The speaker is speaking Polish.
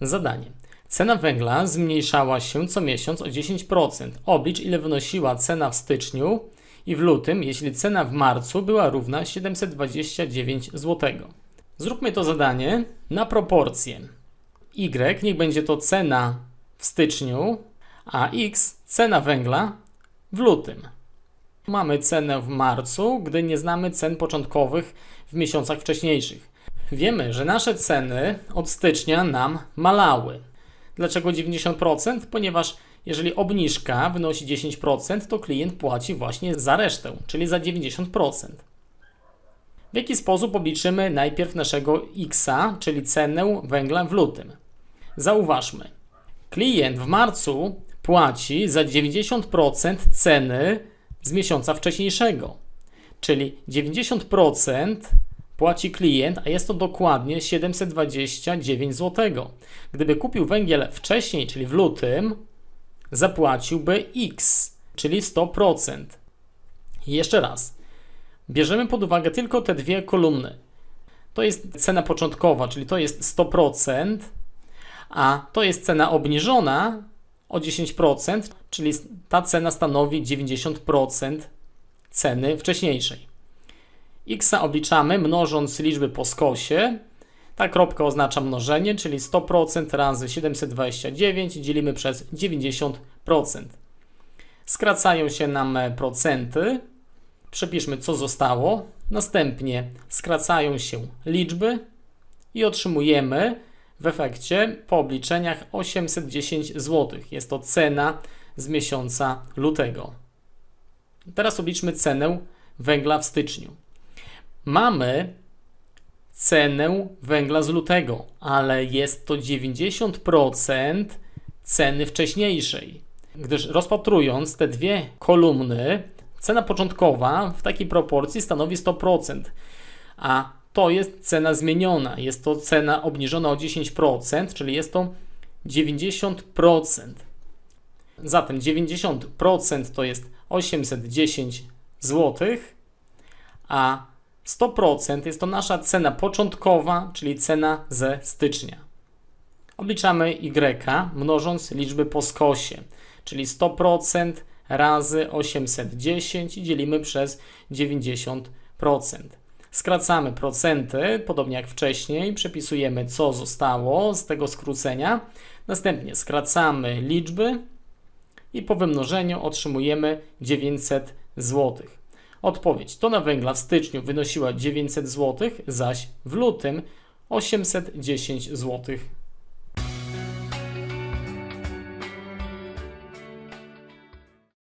Zadanie. Cena węgla zmniejszała się co miesiąc o 10%. Oblicz ile wynosiła cena w styczniu i w lutym, jeśli cena w marcu była równa 729 zł. Zróbmy to zadanie na proporcje. Y niech będzie to cena w styczniu, a X cena węgla w lutym. Mamy cenę w marcu, gdy nie znamy cen początkowych w miesiącach wcześniejszych. Wiemy, że nasze ceny od stycznia nam malały. Dlaczego 90%? Ponieważ jeżeli obniżka wynosi 10%, to klient płaci właśnie za resztę, czyli za 90%. W jaki sposób obliczymy najpierw naszego X, czyli cenę węgla w lutym? Zauważmy. Klient w marcu płaci za 90% ceny z miesiąca wcześniejszego. Czyli 90% płaci klient, a jest to dokładnie 729 zł. Gdyby kupił węgiel wcześniej, czyli w lutym, zapłaciłby X, czyli 100%. I jeszcze raz. Bierzemy pod uwagę tylko te dwie kolumny. To jest cena początkowa, czyli to jest 100%, a to jest cena obniżona o 10%, czyli ta cena stanowi 90% ceny wcześniejszej. X obliczamy mnożąc liczby po skosie. Ta kropka oznacza mnożenie, czyli 100% razy 729 dzielimy przez 90%. Skracają się nam procenty. Przepiszmy, co zostało. Następnie skracają się liczby i otrzymujemy w efekcie po obliczeniach 810 zł. Jest to cena z miesiąca lutego. Teraz obliczmy cenę węgla w styczniu. Mamy cenę węgla z lutego, ale jest to 90% ceny wcześniejszej. Gdyż rozpatrując te dwie kolumny, cena początkowa w takiej proporcji stanowi 100%, a to jest cena zmieniona. Jest to cena obniżona o 10%, czyli jest to 90%. Zatem 90% to jest 810 zł, a 100% jest to nasza cena początkowa, czyli cena ze stycznia. Obliczamy Y mnożąc liczby po skosie, czyli 100% razy 810 i dzielimy przez 90%. Skracamy procenty, podobnie jak wcześniej, przepisujemy co zostało z tego skrócenia. Następnie skracamy liczby i po wymnożeniu otrzymujemy 900 zł. Odpowiedź. Tona węgla w styczniu wynosiła 900 zł, zaś w lutym 810 zł